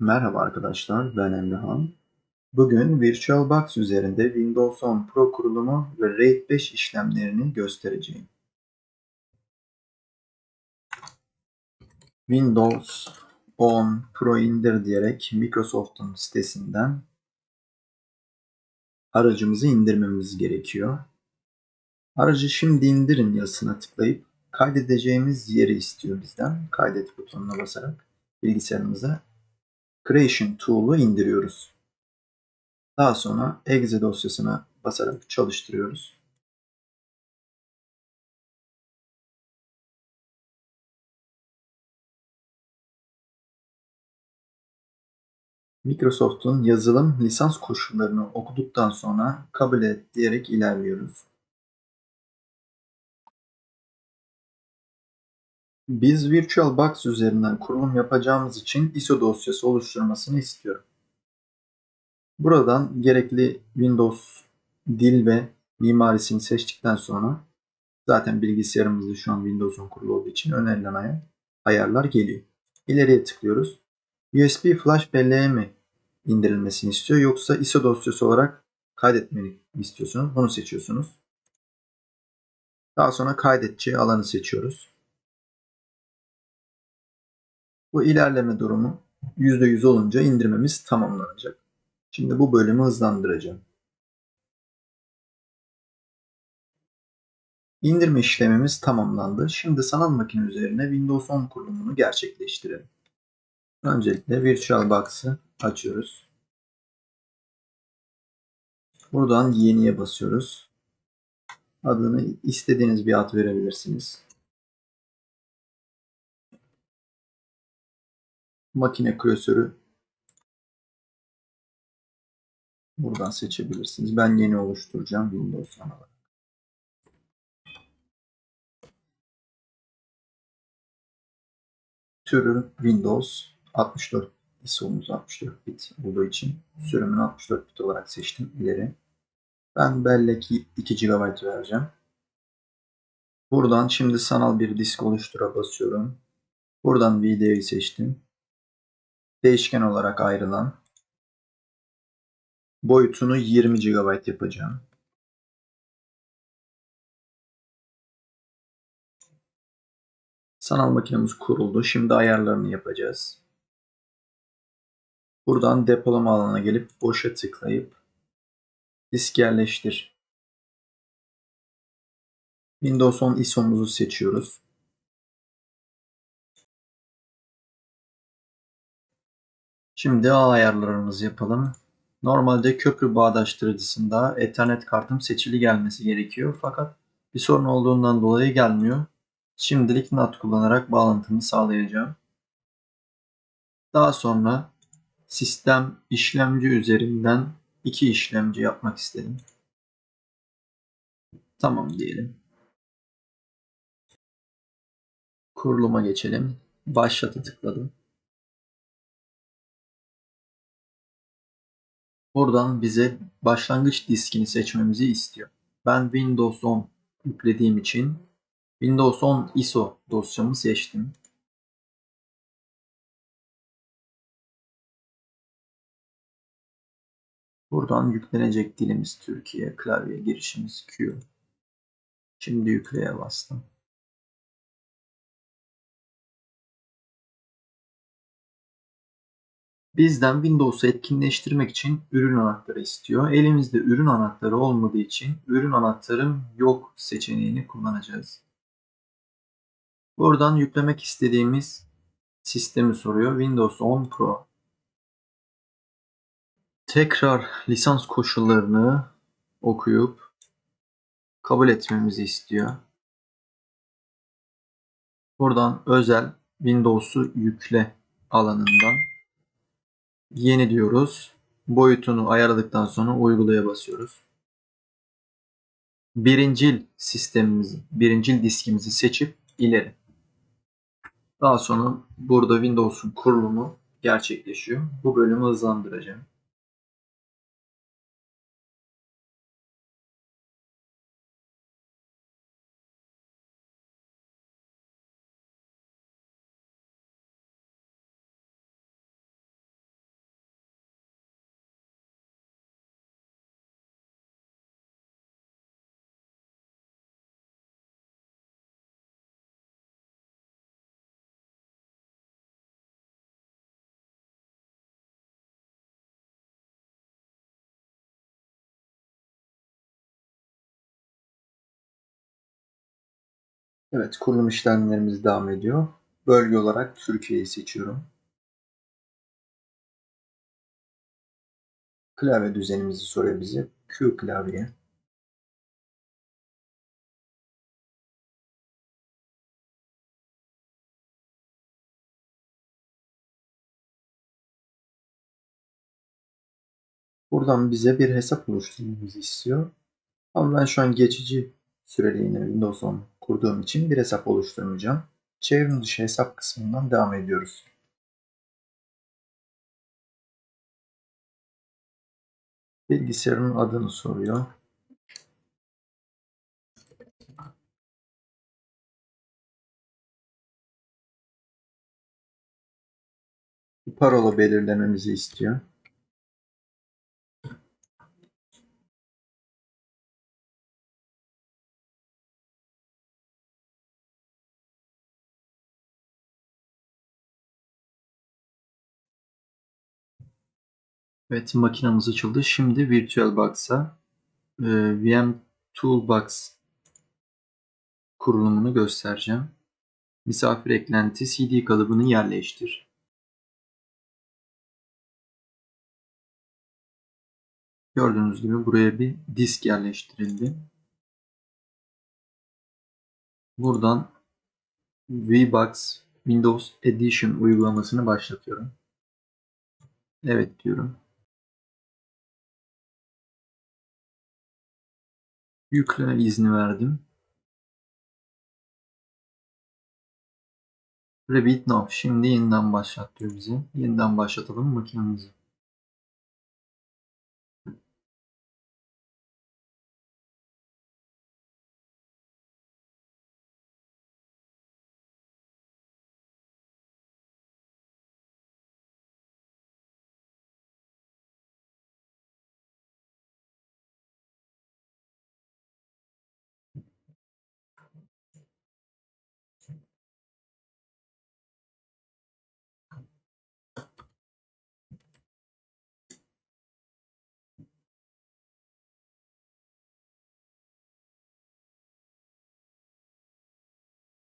Merhaba arkadaşlar, ben Emrehan. Bugün VirtualBox üzerinde Windows 10 Pro kurulumu ve RAID 5 işlemlerini göstereceğim. Windows 10 Pro indir diyerek Microsoft'un sitesinden aracımızı indirmemiz gerekiyor. Aracı şimdi indirin yazısına tıklayıp kaydedeceğimiz yeri istiyor bizden. Kaydet butonuna basarak bilgisayarımıza Creation Tool'u indiriyoruz. Daha sonra exe dosyasına basarak çalıştırıyoruz. Microsoft'un yazılım lisans koşullarını okuduktan sonra kabul et diyerek ilerliyoruz. Biz VirtualBox üzerinden kurulum yapacağımız için ISO dosyası oluşturmasını istiyorum. Buradan gerekli Windows dil ve mimarisini seçtikten sonra zaten bilgisayarımızda şu an Windows'un kurulu olduğu için önerilen ayarlar geliyor. İleriye tıklıyoruz. USB Flash belleğe mi indirilmesini istiyor yoksa ISO dosyası olarak kaydetmeni istiyorsunuz. Bunu seçiyorsunuz. Daha sonra kaydedeceği alanı seçiyoruz. Bu ilerleme durumu %100 olunca indirmemiz tamamlanacak. Şimdi bu bölümü hızlandıracağım. İndirme işlemimiz tamamlandı. Şimdi sanal makine üzerine Windows 10 kurulumunu gerçekleştirelim. Öncelikle VirtualBox'ı açıyoruz. Buradan yeniye basıyoruz. Adını istediğiniz bir ad verebilirsiniz. Makine klasörü buradan seçebilirsiniz. Ben yeni oluşturacağım Windows ana Türü Windows 64 ISO'muz 64 bit olduğu için sürümünü 64 bit olarak seçtim ileri. Ben bellek 2 GB vereceğim. Buradan şimdi sanal bir disk oluştura basıyorum. Buradan videoyu seçtim. Değişken olarak ayrılan boyutunu 20 GB yapacağım. Sanal makinemiz kuruldu. Şimdi ayarlarını yapacağız. Buradan depolama alanına gelip boşa tıklayıp disk yerleştir. Windows 10 ISO'muzu seçiyoruz. Şimdi ağ ayarlarımızı yapalım. Normalde köprü bağdaştırıcısında Ethernet kartım seçili gelmesi gerekiyor. Fakat bir sorun olduğundan dolayı gelmiyor. Şimdilik NAT kullanarak bağlantımı sağlayacağım. Daha sonra sistem işlemci üzerinden iki işlemci yapmak istedim. Tamam diyelim. Kuruluma geçelim. Başlatı tıkladım. Buradan bize başlangıç diskini seçmemizi istiyor. Ben Windows 10 yüklediğim için Windows 10 ISO dosyamı seçtim. Buradan yüklenecek dilimiz Türkiye, klavye girişimiz Q. Şimdi yükleye bastım. Bizden Windows'u etkinleştirmek için ürün anahtarı istiyor. Elimizde ürün anahtarı olmadığı için ürün anahtarım yok seçeneğini kullanacağız. Buradan yüklemek istediğimiz sistemi soruyor. Windows 10 Pro. Tekrar lisans koşullarını okuyup kabul etmemizi istiyor. Buradan özel Windows'u yükle alanından Yeni diyoruz. Boyutunu ayarladıktan sonra uygulaya basıyoruz. Birincil sistemimizi, birincil diskimizi seçip ileri. Daha sonra burada Windows'un kurulumu gerçekleşiyor. Bu bölümü hızlandıracağım. Evet, kurulum işlemlerimiz devam ediyor. Bölge olarak Türkiye'yi seçiyorum. Klavye düzenimizi soruyor bize. Q klavye. Buradan bize bir hesap oluşturmamızı istiyor. Ama ben şu an geçici süreliğine Windows 10 kurduğum için bir hesap oluşturmayacağım. Çevrim dışı hesap kısmından devam ediyoruz. Bilgisayarın adını soruyor. Parola belirlememizi istiyor. Evet makinamız açıldı. Şimdi VirtualBox'a e, VM Toolbox kurulumunu göstereceğim. Misafir eklenti CD kalıbını yerleştir. Gördüğünüz gibi buraya bir disk yerleştirildi. Buradan VBox Windows Edition uygulamasını başlatıyorum. Evet diyorum. Yükle izni verdim. Repeat now. Şimdi yeniden başlat diyor bize. Yeniden başlatalım makinemizi.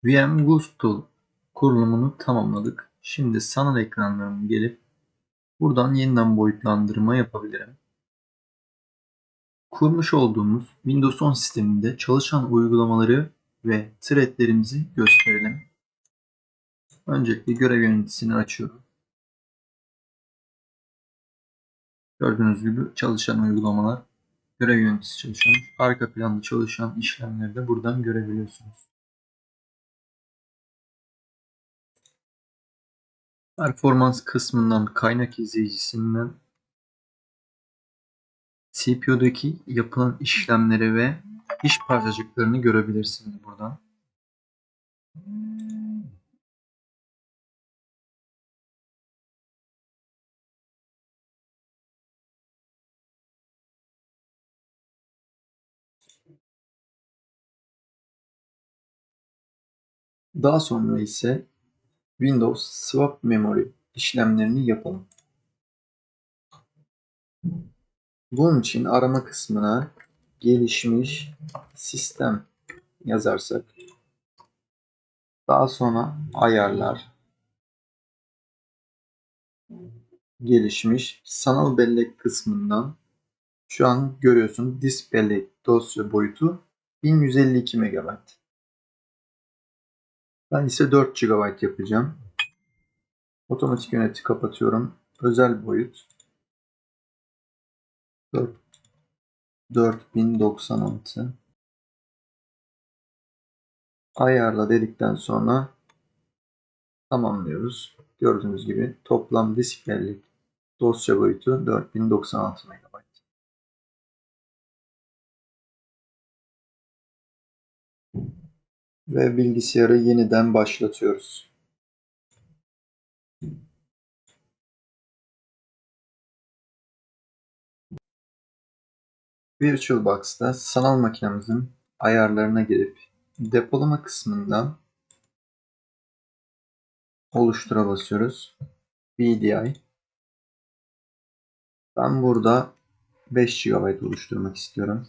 VM Gusto kurulumunu tamamladık. Şimdi sanal ekranlarına gelip buradan yeniden boyutlandırma yapabilirim. Kurmuş olduğumuz Windows 10 sisteminde çalışan uygulamaları ve threadlerimizi gösterelim. Öncelikle görev yöneticisini açıyorum. Gördüğünüz gibi çalışan uygulamalar, görev yöneticisi çalışan, arka planda çalışan işlemleri de buradan görebiliyorsunuz. Performans kısmından kaynak izleyicisinden CPU'daki yapılan işlemleri ve iş parçacıklarını görebilirsiniz buradan. Daha sonra ise Windows Swap Memory işlemlerini yapalım. Bunun için arama kısmına gelişmiş sistem yazarsak daha sonra ayarlar gelişmiş sanal bellek kısmından şu an görüyorsun disk bellek dosya boyutu 1152 MB. Ben ise 4 GB yapacağım. Otomatik yöneti kapatıyorum. Özel boyut 4 4096 ayarla dedikten sonra tamamlıyoruz. Gördüğünüz gibi toplam disk bellek dosya boyutu 4096 MB. Ve bilgisayarı yeniden başlatıyoruz. VirtualBox'ta sanal makinemizin ayarlarına girip depolama kısmından oluştura basıyoruz. VDI. Ben burada 5 GB oluşturmak istiyorum.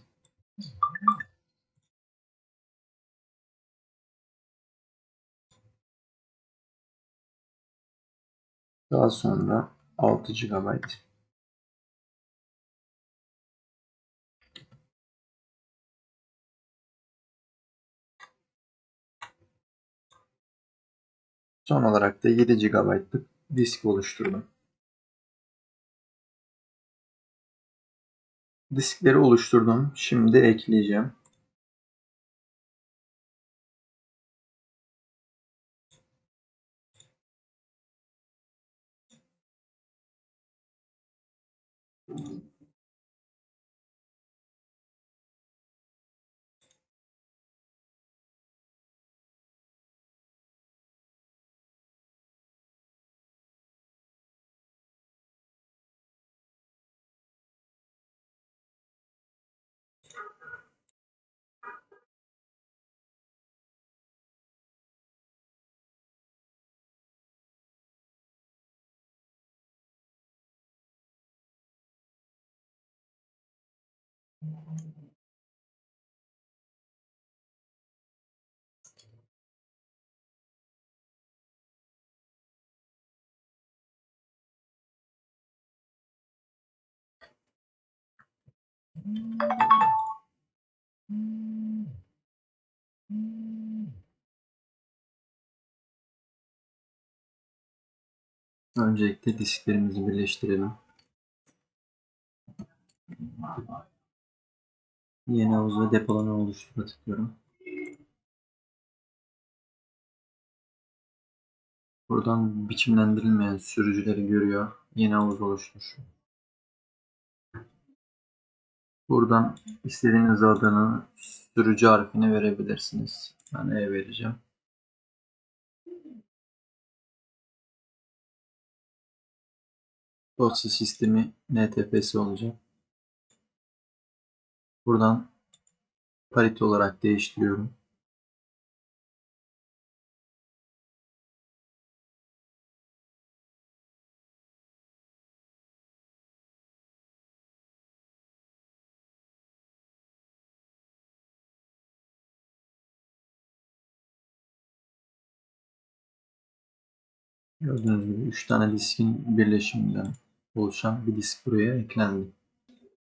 Daha sonra 6 GB. Son olarak da 7 GB'lık disk oluşturdum. Diskleri oluşturdum. Şimdi ekleyeceğim. Amém. Öncelikle disklerimizi birleştirelim. Yeni havuz ve depolama oluştura tıklıyorum. Buradan biçimlendirilmeyen sürücüleri görüyor. Yeni havuz oluştur. Buradan istediğiniz adını sürücü harfine verebilirsiniz. Ben E vereceğim. Dosya sistemi NTFS olacak. Buradan parite olarak değiştiriyorum. Gördüğünüz gibi 3 tane diskin birleşiminden oluşan bir disk buraya eklendi.